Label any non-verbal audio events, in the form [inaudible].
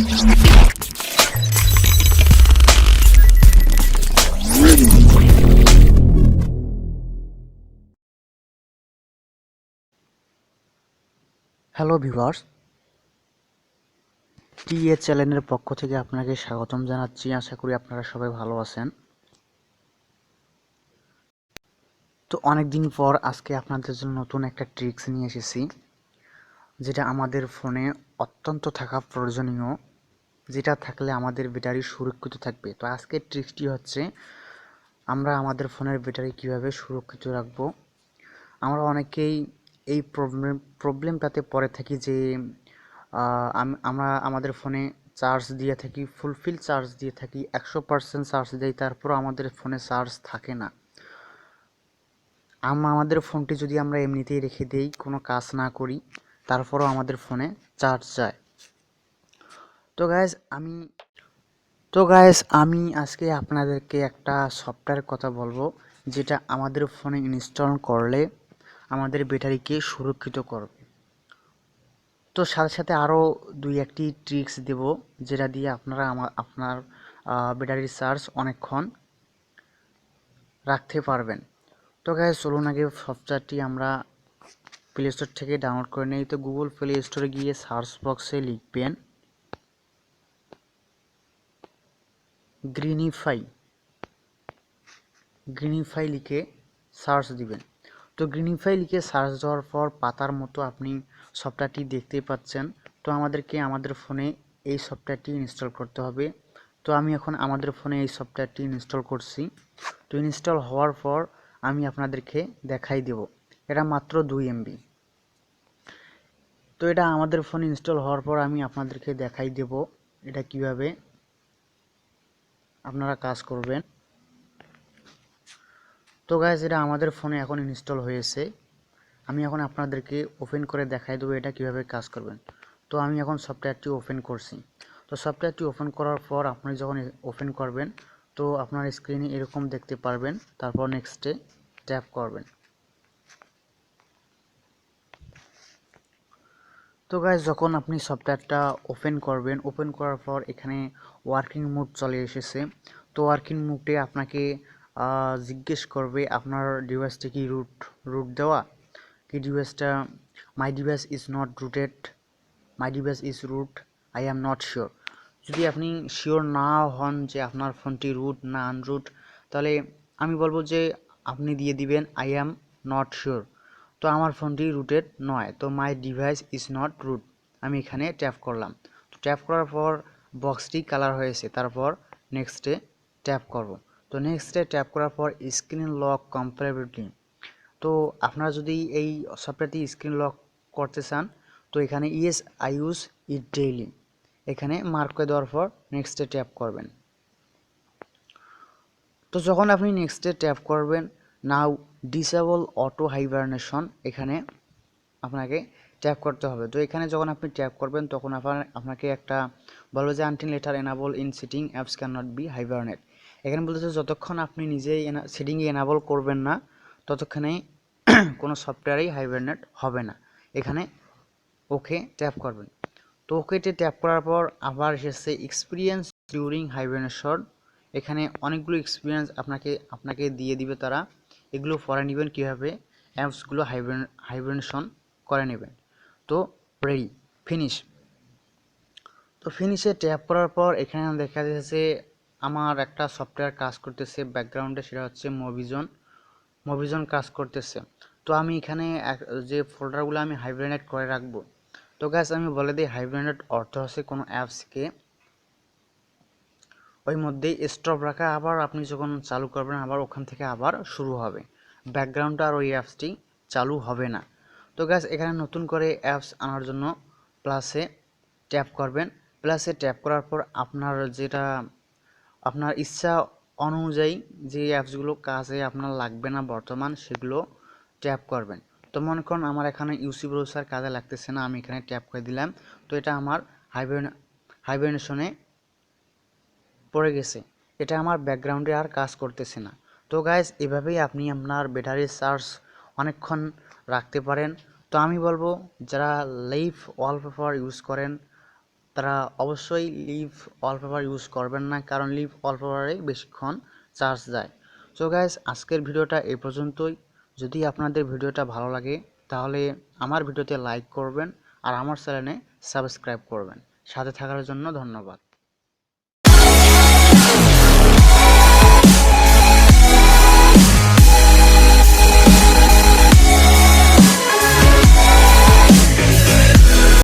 Hello viewers TA চ্যানেলের পক্ষ থেকে আপনাকে স্বাগতম জানাচ্ছি। আশা করি আপনারা সবাই ভালো আছেন। তো অনেক দিন পর আজকে আপনাদের জন্য নতুন একটা ট্রিক্স নিয়ে এসেছি, যেটা আমাদের ফোনে অত্যন্ত থাকা প্রয়োজনীয়। যেটা থাকলে আমাদের ব্যাটারি সুরক্ষিত থাকবে। তো আজকের ট্রিক্সটি হচ্ছে, আমরা আমাদের ফোনের ব্যাটারি কীভাবে সুরক্ষিত রাখব? আমরা অনেকেই এই প্রবলেম, প্রবলেমটাতে পড়ে থাকি যে আমরা আমাদের ফোনে চার্জ দিয়ে থাকি, ফুলফিল চার্জ দিয়ে থাকি, একশো পার্সেন্ট চার্জ দেই, তারপরও আমাদের ফোনে চার্জ থাকে না। আমাদের ফোনটি যদি আমরা এমনিতেই রেখে দেই, কোনো কাজ না করি, তারপরও আমাদের ফোনে চার্জ যায়। তো গাইজ আমি, তো গাইজ আমি আজকে আপনাদেরকে একটা সফটওয়্যার কথা বলব, যেটা আমাদের ফোনে ইনস্টল করলে আমাদের ব্যাটারিকে সুরক্ষিত করবে। তো সাথে সাথে আরও দুই একটি ট্রিক্স দেব, যেটা দিয়ে আপনারা আমার আপনার ব্যাটারির চার্জ অনেকক্ষণ রাখতে পারবেন। তো গাইজ চলুন আগে সফটওয়্যারটি আমরা প্লে স্টোর থেকে ডাউনলোড করে নিই। তো গুগল প্লে স্টোরে গিয়ে সার্চ বক্সে লিখবেন গ্রিনিফাই। গ্রিনিফাই লিখে সার্চ দিবেন। তো গ্রিনিফাই লিখে সার্চ দেওয়ার পর পাতার মতো আপনি সফটওয়্যারটি দেখতেই পাচ্ছেন। তো আমাদেরকে আমাদের ফোনে এই সফটওয়্যারটি ইনস্টল করতে হবে। তো আমি এখন আমাদের ফোনে এই সফটওয়্যারটি ইনস্টল করছি। তো ইনস্টল হওয়ার পর আমি আপনাদেরকে দেখাই দেব। এটা মাত্র দুই এমবি তো এটা আমাদের ফোনে ইনস্টল হওয়ার পর আমি আপনাদেরকে দেখাই দেব এটা কীভাবে। আপনারা কাজ করবেন। তো গাইজ এটা আমাদের ফোনে এখন ইনস্টল হয়েছে। আমি এখন আপনাদেরকে ওপেন করে দেখাই দেবো এটা কীভাবে কাজ করবেন। তো আমি এখন সফটওয়্যারটি ওপেন করছি। তো সফটওয়্যারটি ওপেন করার পর আপনি যখন ওপেন করবেন, তো আপনার স্ক্রিনে এরকম দেখতে পারবেন। তারপর নেক্সটে ট্যাপ করবেন। তো গাইজ যখন আপনি সফটওয়্যারটা ওপেন করবেন ওপেন করার পর এখানে ওয়ার্কিং মোড চলে এসেছে। তো ওয়ার্কিং মোডে আপনাকে জিজ্ঞেস করবে, আপনার ডিভাইসটা কি রুট রুট দেওয়া? কি ডিভাইসটা my device is not rooted my device is root I am not sure যদি আপনি শিওর না হন যে আপনার ফোনটি রুট না আনরুট তাহলে আমি বলব যে আপনি দিয়ে দিবেন আই অ্যাম নট শিওর তো আমার ফোনটি রুটেড নয়, তো my device is not root. আমি এখানে ট্যাপ করলাম। তো ট্যাপ করার পর বক্সটি কালার হয়েছে, তারপর নেক্সটে ট্যাপ করব। তো নেক্সটে ট্যাপ করার পর স্ক্রিন লক কম্পারেবিলিটি তো আপনারা যদি এই সফটওয়্যারটি স্ক্রিন লক করতে চান, তো এখানে yes I use it daily এখানে মার্ক করে দেওয়ার পর নেক্সটে ট্যাপ করবেন। তো যখন আপনি নেক্সটে ট্যাপ করবেন নাও ডিসেবল অটো হাইবারনেশন এখানে আপনাকে ট্যাপ করতে হবে। তো এখানে যখন আপনি ট্যাপ করবেন, তখন আপনার, আপনাকে একটা বলবে যে until later enable in setting apps can not be hibernate এখানে বলতেছে যতক্ষণ আপনি নিজেই সেটিংয়ে এনাবল করবেন না, ততক্ষণে [clears throat] কোনো সফটওয়্যারেই হাইবারনেট হবে না। এখানে ওকে ট্যাপ করবেন। তো ওকেতে ট্যাপ করার পর আবার এসেছে এক্সপিরিয়েন্স ডিউরিং হাইবারনেশন এখানে অনেকগুলো এক্সপিরিয়েন্স আপনাকে আপনাকে দিয়ে দিবে তারা। এগুলো পরে নেবেন কীভাবে? অ্যাপসগুলো হাইবারনেশন করে নেবেন। তো রেডি, ফিনিশ। তো ফিনিশে ট্যাপ করার পর এখানে দেখা যাচ্ছে আমার একটা সফটওয়্যার কাজ করতেছে। ব্যাকগ্রাউন্ডে সেটা হচ্ছে মোভিজন মোভিজন কাজ করতেছে। তো আমি এখানে যে ফোল্ডারগুলো আমি হাইব্রেনেট করে রাখব। তো গ্যাস আমি বলে দিই হাইব্রেনেট অর্থ হচ্ছে কোনো অ্যাপসকে ওই মধ্যেই স্টপ রাখা, আবার আপনি যখন চালু করবেন, আবার ওখান থেকে আবার শুরু হবে। ব্যাকগ্রাউন্ডটা আর ওই অ্যাপসটি চালু হবে না। তো গ্যাস এখানে নতুন করে অ্যাপস আনার জন্য প্লাসে ট্যাপ করবেন। প্লাসে ট্যাপ করার পর আপনার যেটা, আপনার ইচ্ছা অনুযায়ী যে অ্যাপসগুলো কাজে আপনার লাগবে না বর্তমান, সেগুলো ট্যাপ করবেন। তো মনে করুন আমার এখানে ইউসি ব্রাউজার কাজে লাগতেছে না, আমি এখানে ট্যাপ করে দিলাম। তো এটা আমার হাইবেন হাইবেনেশনে পড়ে গেছে। এটা আমার ব্যাকগ্রাউন্ডে আর কাজ করতেছে না। তো গাইজ এভাবেই আপনি আপনার ব্যাটারির চার্জ অনেকক্ষণ রাখতে পারেন। তো আমি বলব, যারা লাইভ ওয়ালপেপার ইউজ করেন, তারা অবশ্যই লিভ ওয়ালপেপার ইউজ করবেন না, কারণ লিভ ওয়ালপেপারে বেশিক্ষণ চার্জ যায় সো গাইজ আজকের ভিডিওটা এ পর্যন্তই। যদি আপনাদের ভিডিওটা ভালো লাগে, তাহলে আমার ভিডিওতে লাইক করবেন আর আমার চ্যানেলে সাবস্ক্রাইব করবেন। সাথে থাকার জন্য ধন্যবাদ।